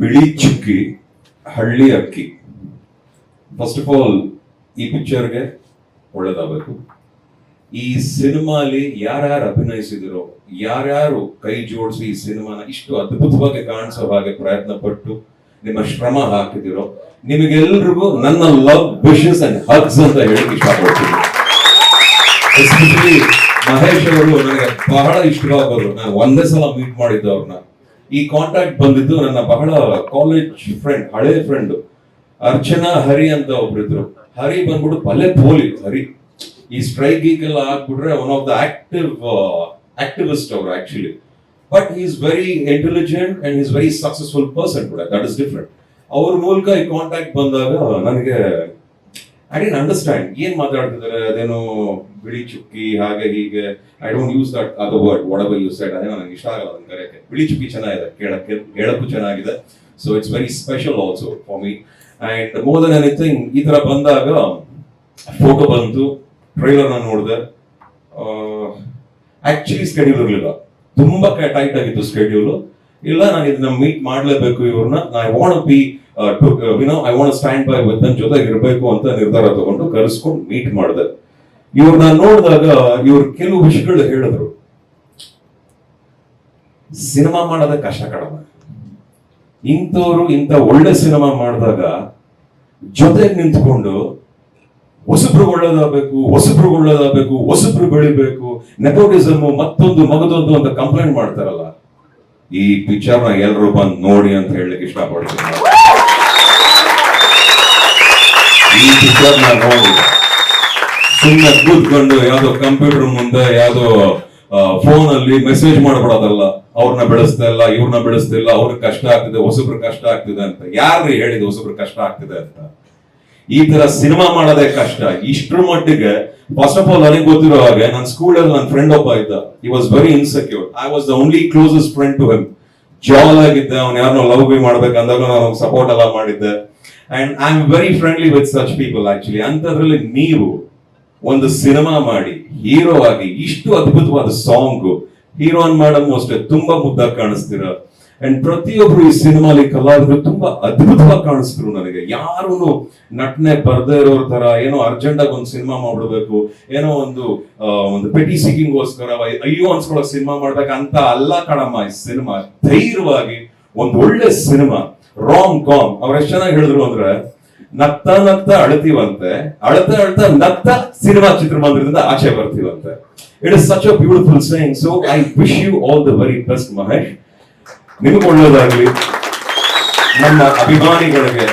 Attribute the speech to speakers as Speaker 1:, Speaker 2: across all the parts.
Speaker 1: ಬಿಳಿ ಚುಕ್ಕಿ, ಹಳ್ಳಿ ಅಕ್ಕಿ. ಫಸ್ಟ್ ಆಫ್ ಆಲ್ ಈ ಪಿಕ್ಚರ್ಗೆ ಒಳ್ಳೇದಾಗಬೇಕು. ಈ ಸಿನಿಮಾಲಿ ಯಾರ್ಯಾರು ಅಭಿನಯಿಸಿದಿರೋ, ಯಾರ್ಯಾರು ಕೈ ಜೋಡಿಸಿ ಈ ಸಿನಿಮಾನ ಇಷ್ಟು ಅದ್ಭುತವಾಗಿ ಕಾಣಿಸೋ ಹಾಗೆ ಪ್ರಯತ್ನ ಪಟ್ಟು ನಿಮ್ಮ ಶ್ರಮ ಹಾಕಿದಿರೋ, ನಿಮಗೆಲ್ರಿಗೂ ನನ್ನ ಲವ್ ವಿಶಸ್ ಅಂಡ್ ಹಗ್ಸ್ ಅಂತ ಹೇಳಿ ಇಷ್ಟಪಡ್ತೀನಿ. ಎಸ್ಪೆಷಲಿ ಮಹೇಶ್ ಅವರು ನನಗೆ ಬಹಳ ಇಷ್ಟವಾಗೋರು. ನಾನು ಒಂದೇ ಸಲ ಮೀಟ್ ಮಾಡಿದ್ದು ಅವ್ರನ್ನ. ಈ ಕಾಂಟ್ಯಾಕ್ಟ್ ಬಂದಿದ್ದು ನನ್ನ ಬಹಳ ಕಾಲೇಜ್ ಫ್ರೆಂಡ್ ಹಳೆ ಫ್ರೆಂಡ್ ಅರ್ಚನಾ, ಹರಿ ಅಂತ ಒಬ್ರಿದ್ರು. ಹರಿ ಬಂದ್ಬಿಟ್ಟು ಭಲೆ ಪೋಲಿ ಹರಿ. ಈ ಸ್ಟ್ರೈಕ್ ಗೀಗೆಲ್ಲ ಆಗ್ಬಿಟ್ರೆ one of the active activist ಅವರು actually but is very intelligent and is very successful person ಕೂಡ. ದಟ್ ಇಸ್ ಡಿಫ್ರೆಂಟ್ ಅವ್ರ ಮೂಲಕ ಈ ಕಾಂಟ್ಯಾಕ್ಟ್ ಬಂದಾಗ ನನಗೆ ಐ ಡೆಂಟ್ ಅಂಡರ್ಸ್ಟ್ಯಾಂಡ್ ಏನ್ ಮಾತಾಡ್ತಿದ್ದಾರೆ? ಅದೇನೋ ಬಿಳಿ ಚುಕ್ಕಿ, ಹಾಗೆ ಹೀಗೆ. ಐ ಡೋಂಟ್ ಯೂಸ್ ದಟ್ ಅದ word whatever use said ಅದೇ ನನಗೆ ಇಷ್ಟ ಆಗಲ್ಲ ಅದನ್ನ ಕರೆಯಕ್ಕೆ. ಬಿಳಿ ಚುಕ್ಕಿ ಚೆನ್ನಾಗಿದೆ, ಕೇಳಕ್ಕೆ, ಹೇಳಕ್ಕೂ ಚೆನ್ನಾಗಿದೆ. So it's very special also for me and more than anything ಈ ತರ ಬಂದಾಗ ಫೋಟೋ ಬಂತು ಟ್ರೈಲರ್ ನಾನು ನೋಡಿದೆ. ಆಕ್ಚುಲಿ ಸ್ಕೆಡ್ಯೂಲ್ ಇರಲಿಲ್ಲ. ತುಂಬಾ ಟೈಟ್ ಆಗಿತ್ತು ಸ್ಕೆಡ್ಯೂಲ್ ಇಲ್ಲ, ನಾನು ಇದನ್ನ ಮೀಟ್ ಮಾಡಲೇಬೇಕು ಇವ್ರನ್ನ. I want be ವಿನೋ I want stand by with ನನ್ನ ಜೊತೆಗೆ ಇರಬೇಕು ಅಂತ ನಿರ್ಧಾರ ತಗೊಂಡು ಕರೆಸ್ಕೊಂಡು ಮೀಟ್ ಮಾಡಿದೆ. ಇವ್ರನ್ನ ನೋಡಿದಾಗ ಇವ್ರು ಕೆಲವು ವಿಷಯಗಳು ಹೇಳಿದ್ರು. ಸಿನಿಮಾ ಮಾಡೋದ ಕಷ್ಟ ಕಡಿಮೆ ಇಂಥವ್ರು ಇಂಥ ಒಳ್ಳೆ ಸಿನಿಮಾ ಮಾಡಿದಾಗ ಜೊತೆಗೆ ನಿಂತ್ಕೊಂಡು ಹೊಸಬ್ರು ಒಳ್ಳೇದಾಗಬೇಕು ಹೊಸಬ್ರು ಒಳ್ಳೇದಾಗಬೇಕು, ಹೊಸಬ್ರು ಬೆಳಿಬೇಕು, ನೆಪೋಟಿಸಮ್ ಮತ್ತೊಂದು ಮಗದೊಂದು ಅಂತ ಕಂಪ್ಲೇಂಟ್ ಮಾಡ್ತಾರಲ್ಲ. ಈ ಪಿಕ್ಚರ್ ಎಲ್ಲರೂ ಬಂದು ನೋಡಿ ಅಂತ ಹೇಳಲಿಕ್ಕೆ ಇಷ್ಟಪಡ್ತೀನಿ. ಈ ಕೂತ್ಕೊಂಡು ಯಾವ್ದೋ ಕಂಪ್ಯೂಟರ್ ಮುಂದೆ ಯಾವ್ದೋ ಫೋನ್ ಅಲ್ಲಿ ಮೆಸೇಜ್ ಮಾಡ್ಬಿಡೋದಲ್ಲ. ಅವ್ರನ್ನ ಬೆಳೆಸ್ತಾ ಇಲ್ಲ, ಇವ್ರನ್ನ ಬೆಳೆಸ್ತಿಲ್ಲ ಅವ್ರಿಗೆ ಕಷ್ಟ ಆಗ್ತಿದೆ ಹೊಸಬ್ರು ಕಷ್ಟ ಆಗ್ತಿದೆ ಅಂತ. ಯಾರು ಹೇಳಿದ ಹೊಸಬ್ರು ಕಷ್ಟ ಆಗ್ತಿದೆ ಅಂತ? ಈ ತರ ಸಿನಿಮಾ ಮಾಡೋದೇ ಕಷ್ಟ. ಇಷ್ಟ್ರ ಮಟ್ಟಿಗೆ ಫಸ್ಟ್ ಆಫ್ ಆಲ್ ನನಗೆ ಗೊತ್ತಿರೋ ಹಾಗೆ ನನ್ನ ಸ್ಕೂಲಲ್ಲಿ ನನ್ನ ಫ್ರೆಂಡ್ ಒಬ್ಬ ಇದ್ದ. He was very insecure I was the only closest friend to him ಜಾಲ್ ಆಗಿದ್ದೆ, ಅವ್ನು ಯಾರನ್ನೋ ಲವ್ ಬಿ ಮಾಡ್ಬೇಕಂದಾಗ ನಾನು ಸಪೋರ್ಟ್ ಎಲ್ಲ ಮಾಡಿದ್ದೆ. And I am very friendly with such people actually ಅಂತದ್ರಲ್ಲಿ ನೀವು ಒಂದು ಸಿನಿಮಾ ಮಾಡಿ, ಹೀರೋ ಆಗಿ, ಇಷ್ಟು ಅದ್ಭುತವಾದ ಸಾಂಗ್ ಹೀರೋನ್ ಮಾಡಮ್ ಅಷ್ಟೇ, ತುಂಬಾ ಮುದ್ದಾಗಿ ಕಾಣಿಸ್ತೀರ. ಅಂಡ್ ಪ್ರತಿಯೊಬ್ರು ಈ ಸಿನಿಮಾಲಿ ಕಲಾವಿದರು ತುಂಬಾ ಅದ್ಭುತವಾಗಿ ಕಾಣಿಸ್ತಿರು ನನಗೆ. ಯಾರು ನಟನೆ ಬರ್ದೇ ಇರೋರ್ ತರ ಏನೋ ಅರ್ಜೆಂಟ್ ಆಗಿ ಒಂದು ಸಿನಿಮಾ ಮಾಡಬೇಕು, ಏನೋ ಒಂದು ಒಂದು ಪೆಟಿ ಸಿಕ್ಕಿಂಗ್ಗೋಸ್ಕರ ಅಯ್ಯೋ ಅನ್ಸ್ಕೊಳ್ಳೋ ಸಿನಿಮಾ ಮಾಡ್ಬೇಕಂತ ಅಲ್ಲ ಕಣಮ್ಮ, ಈ ಸಿನಿಮಾ ಧೈರ್ಯವಾಗಿ ಒಂದು ಒಳ್ಳೆ ಸಿನಿಮಾ. ರಾಂಗ್ ಕಾಮ್ ಅವ್ರು ಎಷ್ಟು ಚೆನ್ನಾಗಿ ಹೇಳಿದ್ರು ಅಂದ್ರೆ, ನಗ್ತಾ ನಗ್ತಾ ಅಳ್ತೀವಂತೆ, ಅಳ್ತಾ ಅಳ್ತಾ ನಗ್ತಾ ಸಿನಿಮಾ ಚಿತ್ರಮಂದಿರದಿಂದ ಆಚೆ ಬರ್ತೀವಂತೆ. It is such a beautiful saying so I wish you all the very best Mahesh. ನಿಮ್ಗೆ ಒಳ್ಳೇದಾಗ್ಲಿ ನಮ್ಮ ಅಭಿಮಾನಿಗಳಿಗೆ,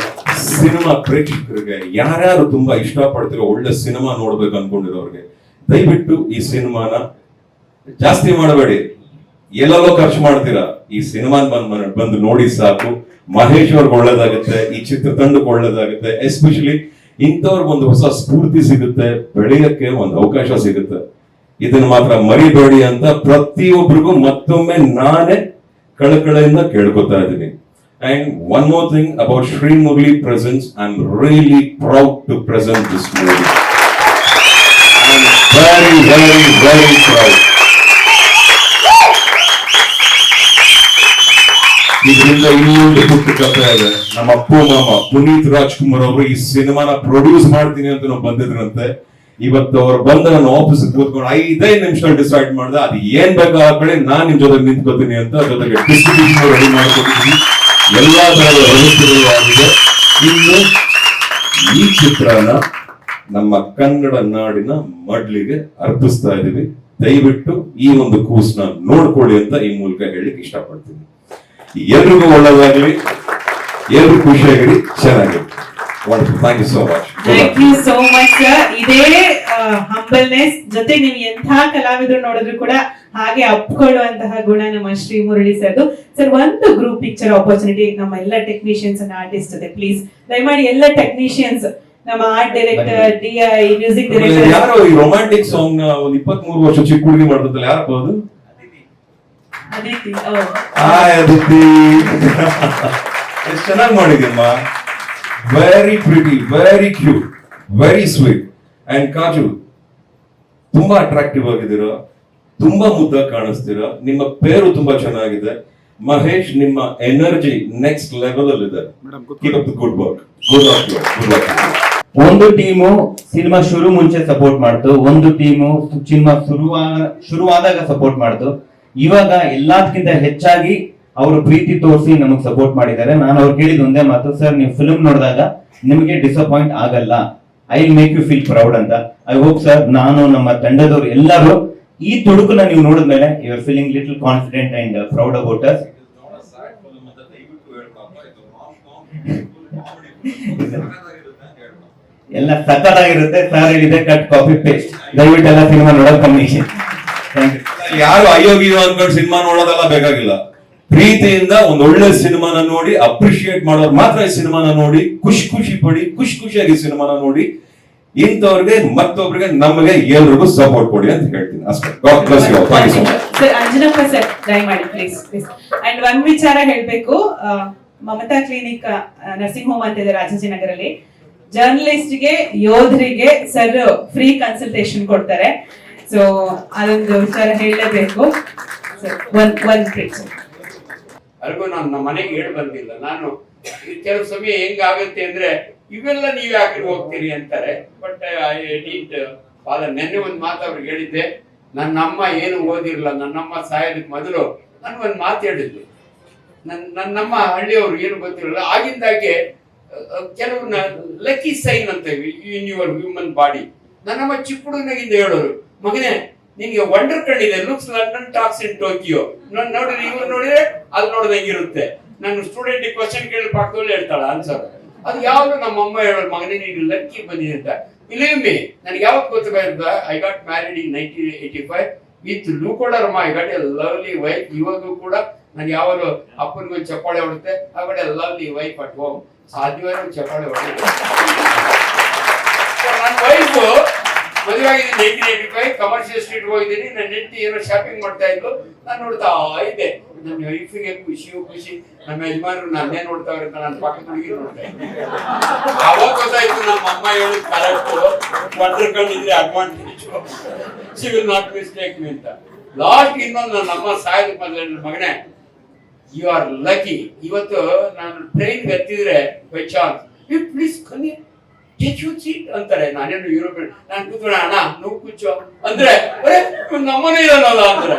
Speaker 1: ಸಿನಿಮಾ ಪ್ರೇಕ್ಷಕರಿಗೆ, ಯಾರ್ಯಾರು ತುಂಬಾ ಇಷ್ಟಪಡ್ತಿರೋ ಒಳ್ಳೆ ಸಿನಿಮಾ ನೋಡ್ಬೇಕು ಅನ್ಕೊಂಡಿರೋರಿಗೆ, ದಯವಿಟ್ಟು ಈ ಸಿನಿಮಾನ ಜಾಸ್ತಿ ಮಾಡಬೇಡಿ. ಎಲ್ಲೆಲ್ಲೋ ಖರ್ಚು ಮಾಡ್ತೀರಾ, ಈ ಸಿನಿಮಾ ಬಂದ್ ಬಂದು ನೋಡಿ ಸಾಕು. ಮಹೇಶ್ ಒಳ್ಳೇದಾಗುತ್ತೆ, ಈ ಚಿತ್ರತಂಡಕ್ಕೆ ಒಳ್ಳೇದಾಗುತ್ತೆ ಎಸ್ಪೆಷಲಿ ಇಂಥವ್ರಿಗೆ ಒಂದು ಹೊಸ ಸ್ಫೂರ್ತಿ ಸಿಗುತ್ತೆ, ಬೆಳೆಯಕ್ಕೆ ಒಂದು ಅವಕಾಶ ಸಿಗುತ್ತೆ. ಇದನ್ನ ಮಾತ್ರ ಮರಿಬೇಡಿ ಅಂತ ಪ್ರತಿಯೊಬ್ಬರಿಗೂ ಮತ್ತೊಮ್ಮೆ ನಾನೇ ಕಳಕಳೆಯಿಂದ ಕೇಳ್ಕೊತಾ ಇದ್ದೀನಿ. And one more thing about Shri Murali presence I am really proud to present this movie very very very proud ಇದರಿಂದ ಇನ್ನೊಂದು ಪುಟ್ಟ ಕಥೆ ಇದೆ. ನಮ್ಮ ಅಪ್ಪು ಮಾಮ ಪುನೀತ್ ರಾಜ್ಕುಮಾರ್ ಅವರು ಈ ಸಿನಿಮಾನ ಪ್ರೊಡ್ಯೂಸ್ ಮಾಡ್ತೀನಿ ಅಂತ ನಾವು ಬಂದಿದ್ರಂತೆ. ಇವತ್ತು ಅವ್ರು ಬಂದ ನನ್ನ ಆಫೀಸ್ ಕೂತ್ಕೊಂಡು ಐದೈದು ನಿಮಿಷ ಡಿಸೈಡ್ ಮಾಡ್ದೆ, ಅದು ಏನ್ ಬೇಕೋ ಆ ಕಡೆ ನಾನ್ ನಿಮ್ ಜೊತೆ ನಿಂತ್ಕೋತೀನಿ ಅಂತ ಜೊತೆಗೆ ಡಿಸ್ಟ್ರಿಬ್ಯೂಷನ್ ರೆಡಿ ಮಾಡ್ಕೊತೀನಿ ಎಲ್ಲಾ ತರದ ವ್ಯವಸ್ಥೆಗಳು ಆಗಿದೆ. ಇನ್ನು ಈ ಚಿತ್ರನ ನಮ್ಮ ಕನ್ನಡ ನಾಡಿನ ಮಡ್ಲಿಗೆ ಅರ್ಪಿಸ್ತಾ ಇದೀವಿ. ದಯವಿಟ್ಟು ಈ ಒಂದು ಕೂಸ್ನ ನೋಡ್ಕೊಳ್ಳಿ ಅಂತ ಈ ಮೂಲಕ ಹೇಳಿಕ್ ಇಷ್ಟಪಡ್ತೀನಿ. ಎಲ್ರಿಗೂ ಒಳ್ಳೇದಾಗ್ಲಿ ಎಲ್ರು ಖುಷಿಯಾಗಿರಿ ಚೆನ್ನಾಗಿರಿ thank you so much
Speaker 2: thank you so much sir ಇದೇ ಹಂಬಲ್ನೆಸ್ ಜೊತೆ ನೀವು ಎಂಥ ಕಲಾವಿದರು ನೋಡಿದ್ರು ಕೂಡ ಹಾಗೆ ಅಪ್ಕೊಳ್ಳುವಂತಹ ಗುಣ ನಮ್ಮ ಶ್ರೀ ಮುರಳಿ ಸರ್ದು. ಸರ್ ಒಂದು ಗ್ರೂಪ್ ಪಿಕ್ಚರ್ ಆಪರ್ಚುನಿಟಿ ನಮ್ಮ ಎಲ್ಲ ಟೆಕ್ನಿಷಿಯನ್ಸ್ ಅನ್ನ ಆರ್ಟಿಸ್ಟ್ ಇದೆ ಪ್ಲೀಸ್ ದಯಮಾಡಿ ಎಲ್ಲ ಟೆಕ್ನಿಷಿಯನ್ಸ್ ನಮ್ಮ art director D I music director
Speaker 1: ಯಾರು ಈ ರೊಮ್ಯಾಂಟಿಕ್ ಸಾಂಗ್ ಒಂದ್ ಇಪ್ಪತ್ತ್ ಮೂರು ವರ್ಷ ಚಿಕ್ಕ ಹುಡುಗಿ ಅದು
Speaker 2: ಅದಿತಿ
Speaker 1: ಹಾಯ್ ಅದಿತಿ. ಎಷ್ಟು ಚೆನ್ನಾಗಿ ಮಾಡಿದ್ಯಮ್ಮ. Very pretty very cute very sweet and ಕಾಜು ತುಂಬಾ ಅಟ್ರಾಕ್ಟಿವ್ ಆಗಿದ್ದೀರಾ. ತುಂಬಾ ಮುದ್ದ ಕಾಣಿಸ್ತೀರಾ. ನಿಮ್ಮ ಪೇರು ತುಂಬಾ ಚೆನ್ನಾಗಿದೆ. ಮಹೇಶ್ ನಿಮ್ಮ ಎನರ್ಜಿ ನೆಕ್ಸ್ಟ್ ಲೆವೆಲ್ ಅಲ್ಲಿ ಇದೆ good work good work good work
Speaker 3: ಒಂದು ಟೀಮು ಸಿನಿಮಾ ಶುರು ಮುಂಚೆ ಸಪೋರ್ಟ್ ಮಾಡ್ತು. ಒಂದು ಟೀಮು ಸಿನಿಮಾ ಶುರುವಾ ಶುರುವಾದಾಗ ಸಪೋರ್ಟ್ ಮಾಡ್ತು. ಇವಾಗ ಎಲ್ಲದಕ್ಕಿಂತ ಹೆಚ್ಚಾಗಿ ಅವರು ಪ್ರೀತಿ ತೋರಿಸಿ ನಮಗ್ ಸಪೋರ್ಟ್ ಮಾಡಿದ್ದಾರೆ. ನಾನು ಅವ್ರು ಕೇಳಿದ ಒಂದೇ ಮಾತು, ಸರ್, ನೀವು ಫಿಲ್ಮ್ ನೋಡಿದಾಗ ನಿಮಗೆ ಡಿಸಪಾಯಿಂಟ್ ಆಗಲ್ಲ. I make you feel proud ಅಂತ. ಐ ಹೋಪ್ ಸರ್ ನಾನು ನಮ್ಮ ತಂಡದವರು ಎಲ್ಲರೂ ಈ ತುಡುಕನ್ನ ನೀವು ನೋಡಿದ್ಮೇಲೆ you are feeling little confident and proud about us ಎಲ್ಲ ಸಕ್ಕತ್ತಾಗಿರುತ್ತೆ ಸರ್ ಹೇಳಿದೆ ಕಟ್ ಕಾಪಿ ಪೇಸ್ಟ್ ದಯವಿಟ್ಟು ಎಲ್ಲ ಸಿನಿಮಾ ನೋಡೋದು ಕಮ್ಮಿ. ಥ್ಯಾಂಕ್ ಯು
Speaker 1: ಯಾರು ಅಯೋಗ್ಯ ಅನ್ಕೊಂಡು ಸಿನಿಮಾ ನೋಡೋದೆಲ್ಲ ಬೇಕಾಗಿಲ್ಲ. ಪ್ರೀತಿಯಿಂದ ಒಂದ್ ಒಳ್ಳೆ ಸಿನಿಮಾನ ನೋಡಿ ಅಪ್ರಿಶಿಯೇಟ್ ಮಾಡೋರು ಮಾತ್ರ ಈ ಸಿನಿಮಾನ ನೋಡಿ, ಖುಷಿ ಖುಷಿ ಪಡಿ, ಖುಷಿ ಖುಷಿಯಾಗಿ ಸಿನಿಮಾನ ನೋಡಿ, ಇಂಥವ್ರಿಗೆ ಮತ್ತೊಬ್ರಿಗೆ ನಮಗೆ ಎಲ್ರಿಗೂ ಸಪೋರ್ಟ್ ಕೊಡಿ ಅಂತ ಹೇಳ್ತೀನಿ. ಅಷ್ಟೇ.
Speaker 2: ಸರ್ ಪ್ಲೀಸ್ ಅಂಡ್ ವಿಚಾರ ಹೇಳ್ಬೇಕು. ಮಮತಾ ಕ್ಲಿನಿಕ್ ನರ್ಸಿಂಗ್ ಹೋಮ್ ಅಂತ ಇದೆ ರಾಜಾಜಿನಗರಲ್ಲಿ ಜರ್ನಲಿಸ್ಟ್ಗೆ ಯೋಧರಿಗೆ ಸರ್ ಫ್ರೀ ಕನ್ಸಲ್ಟೇಷನ್ ಕೊಡ್ತಾರೆ. ಸೊ ಅದೊಂದು ವಿಚಾರ ಹೇಳಲೇಬೇಕು. ಒಂದ್ ಒಂದ್
Speaker 4: ನಾನು ನಮ್ಮ ಮನೆಗೆ ಹೇಳಿ ಬಂದಿಲ್ಲ. ನಾನು ಕೆಲವು ಸಮಯ ಹೆಂಗಾಗುತ್ತೆ ಅಂದ್ರೆ, ಇವೆಲ್ಲ ನೀವ್ ಯಾಕೆ ಹೋಗ್ತೀರಿ ಅಂತಾರೆ. ಬಟ್ ನೀಟ್ ಫಾದರ್ ನೆನ್ನೆ ಒಂದ್ ಮಾತು ಅವ್ರಿಗೆ ಹೇಳಿದ್ದೆ. ನನ್ನಮ್ಮ ಏನು ಓದಿರಲ್ಲ ನನ್ನಮ್ಮ ಸಾಯೋದಕ್ಕೆ ಮೊದಲು ನಾನು ಒಂದ್ ಮಾತು ಹೇಳಿದ್ಲು ನನ್ನ ನನ್ನಮ್ಮ ಹಳ್ಳಿಯವರು ಏನು ಗೊತ್ತಿರಲ್ಲ ಆಗಿಂದಾಗೆ ಕೆಲವು ಲಕ್ಕಿ ಸೈನ್ ಅಂತ ಇನ್ ಯುವರ್ ಹ್ಯೂಮನ್ ಬಾಡಿ ನನ್ನಮ್ಮ ಚಿಕ್ಕ ಹುಡುಗನಾಗಿಂದ ಹೇಳೋರು. ಮಗನೇ ನಿನ್ಗೆ wonder ಕಣ್ಣಿದೆ looks London talks in Tokyo ನೋಡಿದ್ರೆ ಇವ್ರು ನೋಡಿದ್ರೆ ಅಲ್ಲಿ ನೋಡ್ದಂಗಿರುತ್ತೆ ನಾನು ಸ್ಟೂಡೆಂಟ್ ಕ್ವಶನ್ ಕೇಳಿ ಪಕ್ಕದಲ್ಲಿ ಹೇಳ್ತಾಳ ಆನ್ಸರ್ ಅದು ಯಾವ್ದು ನಮ್ಮ ಅಮ್ಮ ಹೇಳೋ ಮಗನೇ, ನೀನು ಲಕ್ಕಿ ಬಂದಿದೆ ಅಂತ. ಇಲ್ಲಿಮಿ ನನಗೆ ಯಾವಾಗ ಗೊತ್ತಾಗ I got married in nineteen eighty five with leucoderma I got a lovely wife ಇವಾಗೂ ಕೂಡ ನಾನು ಯಾವಾಗಲೂ ಅಪ್ಪನಿಗೆ ಚಪ್ಪಾಳೆ ಹೊಡುತ್ತೆ I got lovely wife at home ಸಾಧ್ಯವಾದ ಚಪ್ಪಾಳೆ ಹೊಡೆಯುತ್ತೆ ನನ್ನ ವೈಫ್ ಮದುವೆ ಆಗಿದೆ ನೈನ್ಟೀನ್ ಫೈವ್ ಕಮರ್ಷಿಯಲ್ ಸ್ಟ್ರೀಟ್ ಹೋಗಿದ್ದೀನಿ ನನ್ನ ಹೆಂಡತಿ ಏನೋ ಶಾಪಿಂಗ್ ಮಾಡ್ತಾ ಇದ್ರು, ನಾನು ನೋಡ್ತಾ ಇದ್ದೆ. ನನ್ನ ವೈಫಿಗೆ ಖುಷಿಯೂ ಖುಷಿ. ನಮ್ಮ ಯಜಮಾನರು ನನ್ನೇ ನೋಡ್ತಾವ್ರೆ ಅಂತ ನನ್ನ ಪಕ್ಕದ ಹುಡುಗಿ ನೋಡ್ತಾ ಇದ್ದೆ. ಅವಾಗ ಗೊತ್ತಾಯ್ತು, ನಮ್ಮ ಅಮ್ಮ ಹೇಳಿದ ಕರೆಕ್ಟ್ ಒಟ್ರ ಕಂಡಿದ್ರೆ advantage she will not mistake me ಅಂತ. ಲಾಸ್ಟ್ ಇನ್ನೊಂದು ನನ್ನ ಅಮ್ಮ ಸಾಯದ ನನ್ನ ಮಗನೇ ಯು ಆರ್ ಲಕ್ಕಿ ಇವತ್ತು ನಾನು ಟ್ರೈನ್ ಹತ್ತಿದ್ರೆ ಬೈ ಚಾನ್ಸ್ ಪ್ಲೀಸ್ ಕಮ್ಮಿ ಟೇಕ್ ಯು ಸೀಟ್ ಅಂತಾರೆ. ನಾನೇನು ಯುರೋಪಿಯನ್ ನಾನು ಕೂತ್ಕೊಳ್ಳ ಅಣ್ಣ ನೀವು ಕೂಚೋ ಅಂದ್ರೆ ಅರೆ ನಮ್ಮನೆ ಅಂದ್ರೆ.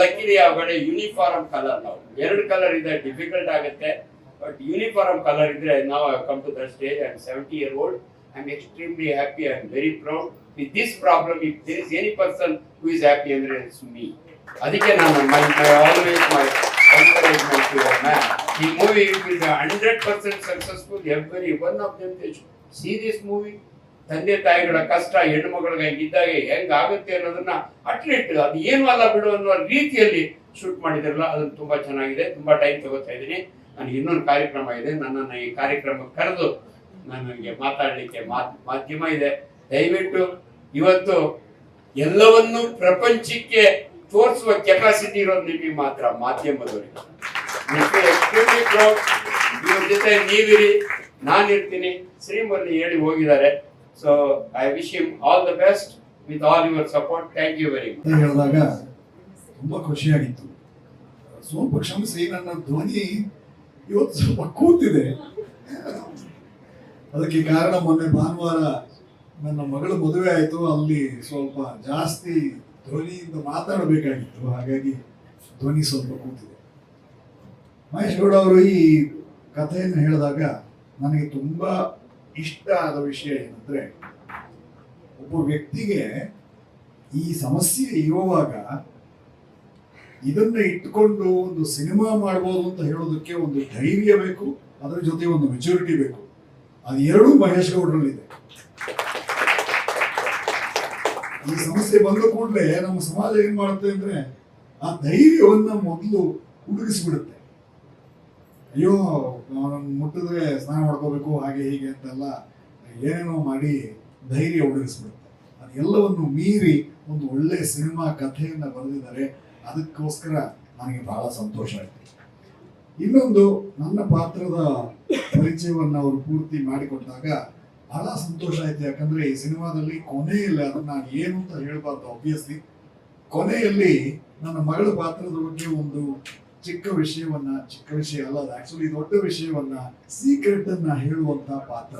Speaker 4: ಲಕ್ಕಿಲಿ ಆ ಕಡೆ ಯೂನಿಫಾರ್ಮ್ ಕಲರ್ ನಾವು. ಎರಡು ಕಲರ್ ಇದೆ ಡಿಫಿಕಲ್ಟ್ ಆಗುತ್ತೆ. ಬಟ್ ಯೂನಿಫಾರ್ಮ್ ಕಲರ್ ಇದ್ರೆ ನಾವು come to the stage I am seventy year old I am extremely happy I am very proud with this problem if there is any person who is happy ಅಂದ್ರೆ it's me ಅದಕ್ಕೆ ನಾನು my my always my encouragement to your man. The movie will be hundred percent successful. Every one of them they see this movie ತಂದೆ ತಾಯಿಗಳ ಕಷ್ಟ ಹೆಣ್ಣು ಮಗಳಿಗೆ ಇದ್ದಾಗ ಹೆಂಗಾಗುತ್ತೆ ಅನ್ನೋದನ್ನ ಅಟ್ಲೀಸ್ಟ್ ಅದು ಏನು ಅಲ್ಲ ಬಿಡು ಅನ್ನೋ ರೀತಿಯಲ್ಲಿ ಶೂಟ್ ಮಾಡಿದ್ರಲ್ಲ, ಅದು ತುಂಬಾ ಚೆನ್ನಾಗಿದೆ, ತುಂಬಾ ಟೈಮ್ ತಗೋತಾ ಇದ್ದೀನಿ. ನನಗೆ ಇನ್ನೊಂದು ಕಾರ್ಯಕ್ರಮ ಇದೆ, ನನ್ನನ್ನು ಈ ಕಾರ್ಯಕ್ರಮಕ್ಕೆ ಕರೆದು ನನಗೆ ಮಾತಾಡಲಿಕ್ಕೆ ಮಾತ್- ಮಾಧ್ಯಮ ಇದೆ. ದಯವಿಟ್ಟು ಇವತ್ತು ಎಲ್ಲವನ್ನು ಪ್ರಪಂಚಕ್ಕೆ ತೋರಿಸುವ ಕೆಪಾಸಿಟಿ ಇರೋದು ನಿಮಗೆ ಮಾತ್ರ, ಮಾಧ್ಯಮದವರಿಗೆ. ಜೊತೆ ನೀವಿರಿ. ನಾನಿರ್ತೀನಿ ಶ್ರೀಮಲ್ಲಿ ಹೇಳಿ ಹೋಗಿದ್ದಾರೆ. So I wish him all the best with all your support thank you very much
Speaker 5: ಹೇಳಿದಾಗ ತುಂಬಾ ಖುಷಿಯಾಗಿತ್ತು. ಸ್ವಲ್ಪ ಕ್ಷಮಿಸಿ, ನನ್ನ ಧ್ವನಿ ಇವತ್ತು ಸ್ವಲ್ಪ ಕೂತಿದೆ. ಅದಕ್ಕೆ ಕಾರಣ ಮೊನ್ನೆ ಭಾನುವಾರ ನನ್ನ ಮಗಳು ಮದುವೆ ಆಯಿತು. ಅಲ್ಲಿ ಸ್ವಲ್ಪ ಜಾಸ್ತಿ ಧ್ವನಿಯಿಂದ ಮಾತಾಡಬೇಕಾಗಿತ್ತು. ಹಾಗಾಗಿ ಧ್ವನಿ ಸ್ವಲ್ಪ ಕೂತಿದೆ. ಮಹೇಶ್ ಗೌಡ ಅವರು ಈ ಕಥೆಯನ್ನು ಹೇಳಿದಾಗ ನನಗೆ ತುಂಬಾ ಇಷ್ಟ ಆದ ವಿಷಯ ಏನಂದ್ರೆ, ಒಬ್ಬ ವ್ಯಕ್ತಿಗೆ ಈ ಸಮಸ್ಯೆ ಇರುವಾಗ ಇದನ್ನ ಇಟ್ಕೊಂಡು ಒಂದು ಸಿನಿಮಾ ಮಾಡ್ಬೋದು ಅಂತ ಹೇಳೋದಕ್ಕೆ ಒಂದು ಧೈರ್ಯ ಬೇಕು, ಅದರ ಜೊತೆ ಒಂದು ಮೆಚುರಿಟಿ ಬೇಕು. ಅದು ಎರಡೂ ಮಹೇಶ್ ಗೌಡ್ರಲ್ಲಿದೆ. ಈ ಸಮಸ್ಯೆ ಬಂದ ಕೂಡಲೇ ನಮ್ಮ ಸಮಾಜ ಏನ್ ಮಾಡುತ್ತೆ ಅಂದ್ರೆ, ಆ ಧೈರ್ಯವನ್ನ ಮೊದಲು ಹುಡುಗಿಸ್ಬಿಡುತ್ತೆ. ಅಯ್ಯೋ ಅವನನ್ನು ಮುಟ್ಟಿದ್ರೆ ಸ್ನಾನ ಮಾಡ್ಕೋಬೇಕು, ಹಾಗೆ ಹೀಗೆ ಅಂತೆಲ್ಲ ಏನೇನೋ ಮಾಡಿ ಧೈರ್ಯ ಹುಡುಗಿಸ್ಬಿಡುತ್ತೆ ಅದೆಲ್ಲವನ್ನು ಮೀರಿ ಒಂದು ಒಳ್ಳೆ ಸಿನಿಮಾ ಕಥೆಯನ್ನು ಬರೆದಿದ್ದಾರೆ. ಅದಕ್ಕೋಸ್ಕರ ನನಗೆ ಬಹಳ ಸಂತೋಷ ಆಯ್ತು. ಇನ್ನೊಂದು, ನನ್ನ ಪಾತ್ರದ ಪರಿಚಯವನ್ನು ಅವರು ಪೂರ್ತಿ ಮಾಡಿಕೊಟ್ಟಾಗ ಬಹಳ ಸಂತೋಷ ಆಯ್ತು. ಯಾಕಂದ್ರೆ ಈ ಸಿನಿಮಾದಲ್ಲಿ ಕೊನೆಯಲ್ಲಿ ಅದನ್ನ ನಾನು ಏನು ಅಂತ ಹೇಳ್ಬಾರ್ದು ಆಬ್ವಿಯಸ್ಲಿ ಕೊನೆಯಲ್ಲಿ ನನ್ನ ಮಗಳ ಪಾತ್ರದ ಬಗ್ಗೆ ಒಂದು ಚಿಕ್ಕ ವಿಷಯವನ್ನ ಚಿಕ್ಕ ವಿಷಯ ಅಲ್ಲ ಅದು ಆಕ್ಚುಲಿ ದೊಡ್ಡ ವಿಷಯವನ್ನ ಸೀಕ್ರೆಟ್ ಅನ್ನ ಹೇಳುವಂತ ಪಾತ್ರ.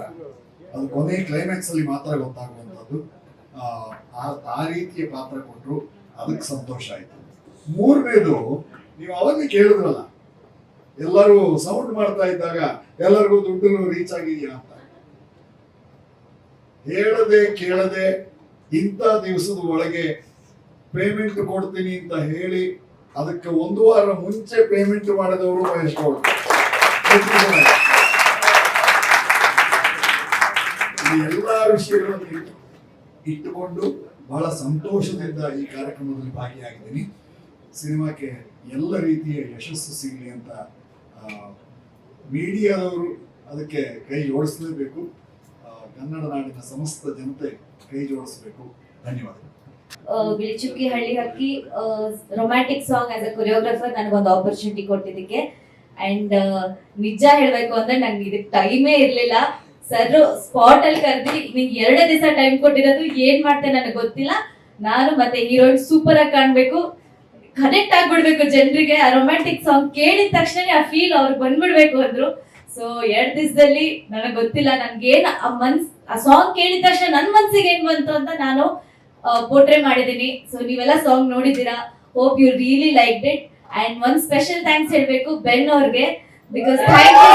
Speaker 5: ಅದು ಕೊನೆ ಕ್ಲೈಮ್ಯಾಕ್ಸ್ ಅಲ್ಲಿ ಮಾತ್ರ ಗೊತ್ತಾಗುವಂತದ್ದು ಆ, ರೀತಿಯ ಪಾತ್ರ ಕೊಟ್ಟರು ಅದಕ್ಕೆ ಸಂತೋಷ ಆಯ್ತು. ಮೂರನೇದು ನೀವು ಅವಾಗ ಕೇಳಿದ್ರಲ್ಲ ಎಲ್ಲರೂ ಸೌಂಡ್ ಮಾಡ್ತಾ ಇದ್ದಾಗ ಎಲ್ಲರಿಗೂ ದುಡ್ಡು ರೀಚ್ ಆಗಿದೆಯಾ ಅಂತ. ಹೇಳದೆ ಕೇಳದೆ ಇಂಥ ದಿವಸದ ಒಳಗೆ ಪೇಮೆಂಟ್ ಕೊಡ್ತೀನಿ ಅಂತ ಹೇಳಿ ಅದಕ್ಕೆ ಒಂದು ವಾರ ಮುಂಚೆ ಪೇಮೆಂಟ್ ಮಾಡಿದವರು? ಈ ಎಲ್ಲಾ ವಿಷಯಗಳನ್ನು ಇಟ್ಟುಕೊಂಡು ಬಹಳ ಸಂತೋಷದಿಂದ ಈ ಕಾರ್ಯಕ್ರಮದಲ್ಲಿ ಭಾಗಿಯಾಗಿದ್ದೀನಿ. ಸಿನಿಮಾಕ್ಕೆ ಎಲ್ಲ ರೀತಿಯ ಯಶಸ್ಸು ಸಿಗಲಿ ಅಂತ ಮೀಡಿಯಾದವರು ಅದಕ್ಕೆ ಕೈ ಜೋಡಿಸಲೇಬೇಕು. ಕನ್ನಡ ನಾಡಿನ ಸಮಸ್ತ ಜನತೆ ಕೈ ಜೋಡಿಸಬೇಕು. ಧನ್ಯವಾದ
Speaker 6: Bilichukki Halli Hakki romantic song as a choreographer ನನಗೊಂದು ಆಪರ್ಚುನಿಟಿ ಕೊಟ್ಟಿದ್ದಕ್ಕೆ. ಅಂಡ್ ನಿಜ ಹೇಳ್ಬೇಕು ಅಂದ್ರೆ ನಂಗೆ ಇದಕ್ಕೆ ಟೈಮೇ ಇರ್ಲಿಲ್ಲ. ಸರ್ ಸ್ಪಾಟ್ ಅಲ್ಲಿ ಕರೆದಿ, ನಿಂಗೆ ಎರಡೇ ದಿವಸ ಟೈಮ್ ಕೊಟ್ಟಿರೋದು ಏನ್ ಮಾಡ್ತೆ ನನಗೆ ಗೊತ್ತಿಲ್ಲ. ನಾನು ಮತ್ತೆ ಹೀರೋಯಿನ್ ಸೂಪರ್ ಆಗಿ ಕಾಣ್ಬೇಕು. ಕನೆಕ್ಟ್ ಆಗ್ಬಿಡ್ಬೇಕು ಜನರಿಗೆ. ಆ ರೊಮ್ಯಾಂಟಿಕ್ ಸಾಂಗ್ ಕೇಳಿದ ತಕ್ಷಣ ಆ ಫೀಲ್ ಅವ್ರು ಬಂದ್ಬಿಡ್ಬೇಕು ಅಂದ್ರು. ಸೊ ಎರಡ್ ದಿವಸದಲ್ಲಿ ನನಗೆ ಗೊತ್ತಿಲ್ಲ ನನ್ಗೇನ್ ಆ ಮನ್ಸ್, ಆ ಸಾಂಗ್ ಕೇಳಿದ ತಕ್ಷಣ ನನ್ ಮನ್ಸಿಗೆ ಏನ್ ಬಂತು ಅಂತ ನಾನು ಪೋರ್ಟ್ರೇ ಮಾಡಿದ್ದೀನಿ. ಸೊ ನೀವೆಲ್ಲ ಸಾಂಗ್ ನೋಡಿದ್ದೀರಾ? Hope you really like it and ಒಂದ್ ಸ್ಪೆಷಲ್ ಥ್ಯಾಂಕ್ಸ್ ಹೇಳ್ಬೇಕು ಬೆನ್ ಅವ್ರಿಗೆ. Because thank
Speaker 2: you.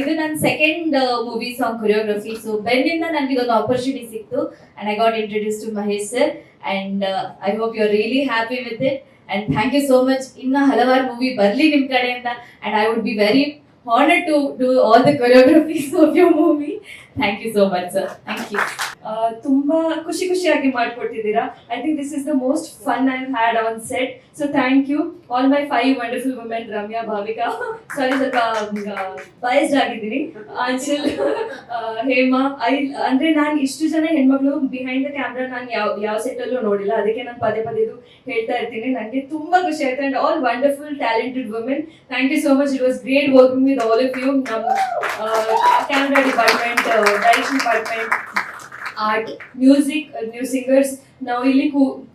Speaker 6: ಇದು ನನ್ನ second movie song choreography so Ben ಇಂದ ನನಗೆ ಇದೊಂದು ಆಪರ್ಚುನಿಟಿ ಸಿಕ್ತು. And I got introduce to Mahesh sir and I hope you are really happy with it and thank you so much ಇನ್ನ ಹಲವಾರು movie ಬರ್ಲಿ ನಿಮ್ ಕಡೆಯಿಂದ. And I would be very honour to do all the choreographies of your movie thank you so much sir thank you
Speaker 7: ತುಂಬಾ ಖುಷಿ ಖುಷಿಯಾಗಿ ಮಾಡ್ಕೊಟ್ಟಿದ್ದೀರಾ. I think this is the most fun I had on set so thank you all my five wonderful women Ramya Bhavika sorry ಸ್ವಲ್ಪ biased ಆಗಿದ್ದೀನಿ. ಆಂಚಲ್ Hema I ಅಂದ್ರೆ ನಾನು ಇಷ್ಟು ಜನ ಹೆಣ್ಮಕ್ಳು ಬಿಹೈಂಡ್ ದ ಕ್ಯಾಮ್ರಾ ನಾನು ಯಾವ ಯಾವ ಸೆಟ್ಟಲ್ಲೂ ನೋಡಿಲ್ಲ. ಅದಕ್ಕೆ ನಾನು ಪದೇ ಪದೇ ಇದು ಹೇಳ್ತಾ ಇರ್ತೀನಿ. ನನಗೆ ತುಂಬಾ ಖುಷಿ ಆಯ್ತು and all wonderful talented women thank you so much it was great working with all of you ನಮ್ಮ camera department direction department art music new singers ನಾವು ಇಲ್ಲಿ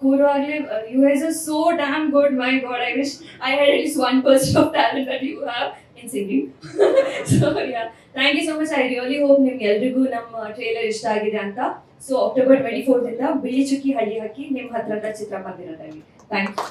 Speaker 7: ಕೂರುವಾಗಲೇ you has a so damn good my god I wish I had is one person of talent that you have in singing so ya thank you so much I really hope ನಿಮ್ಗೆ ಎಲ್ರಿಗೂ ನಮ್ಮ trailer ಇಷ್ಟ ಆಗಿದೆ ಅಂತ. So October twenty fourth ಇಂದ ಬಿಳಿ ಚುಕ್ಕಿ ಹಳ್ಳಿ ಹಾಕಿ ನಿಮ್ಮ ಹತ್ರದ ಚಿತ್ರಮಂದಿರದಲ್ಲಿ ಥ್ಯಾಂಕ್ ಯು